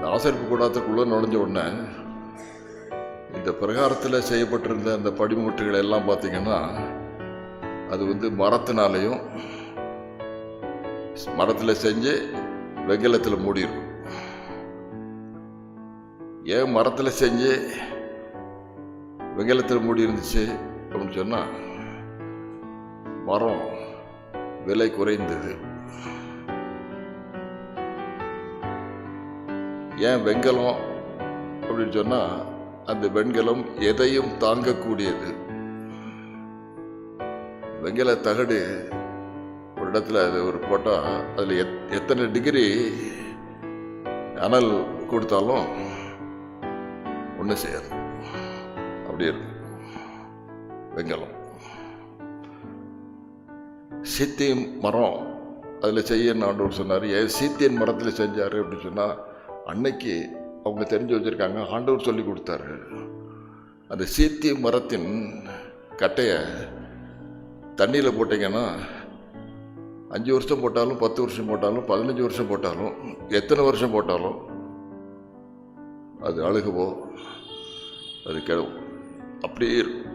இந்த ஆசரிப்பு கூடாரத்துக்குள்ளே நுழைஞ்ச உடனே இந்த பிரகாரத்தில் செய்யப்பட்டிருந்த அந்த படிமுட்டுகள் எல்லாம் பார்த்தீங்கன்னா அது வந்து மரத்தினாலையும் மரத்தில் செஞ்சு வெங்கலத்தில் மூடியிருக்கும். ஏன் மரத்தில் செஞ்சு வெங்கலத்தில் மூடி இருந்துச்சு அப்படின்னு சொன்னால் மரம் விலை குறைந்தது. ஏன் வெங்கலம் அப்படின்னு சொன்னால் அந்த வெண்கலம் எதையும் தாங்கக்கூடியது. வெங்கல தகடு ஒரு இடத்துல அது ஒரு போட்டால் அதில் எத் எத்தனை டிகிரி அனல் கொடுத்தாலும் ஒன்றும் செய்யாது அப்படி இருக்கும். வெங்கலம். சித்தியம் மரம் அதில் செய்யன்னு ஆண்டவர் சொன்னார். ஏன் சீத்தியன் மரத்தில் செஞ்சார் அப்படின்னு சொன்னால் அன்னைக்கு அவங்க தெரிஞ்சு வச்சுருக்காங்க. ஆண்டவர் சொல்லி கொடுத்தாரு. அந்த சீத்திய மரத்தின் கட்டையை தண்ணியில் போட்டிங்கன்னா அஞ்சு வருஷம் போட்டாலும் பத்து வருஷம் போட்டாலும் பதினஞ்சு வருஷம் போட்டாலும் எத்தனை வருஷம் போட்டாலும் அது அழுகுவோ அது கிழவும் அப்படியே இருக்கும்.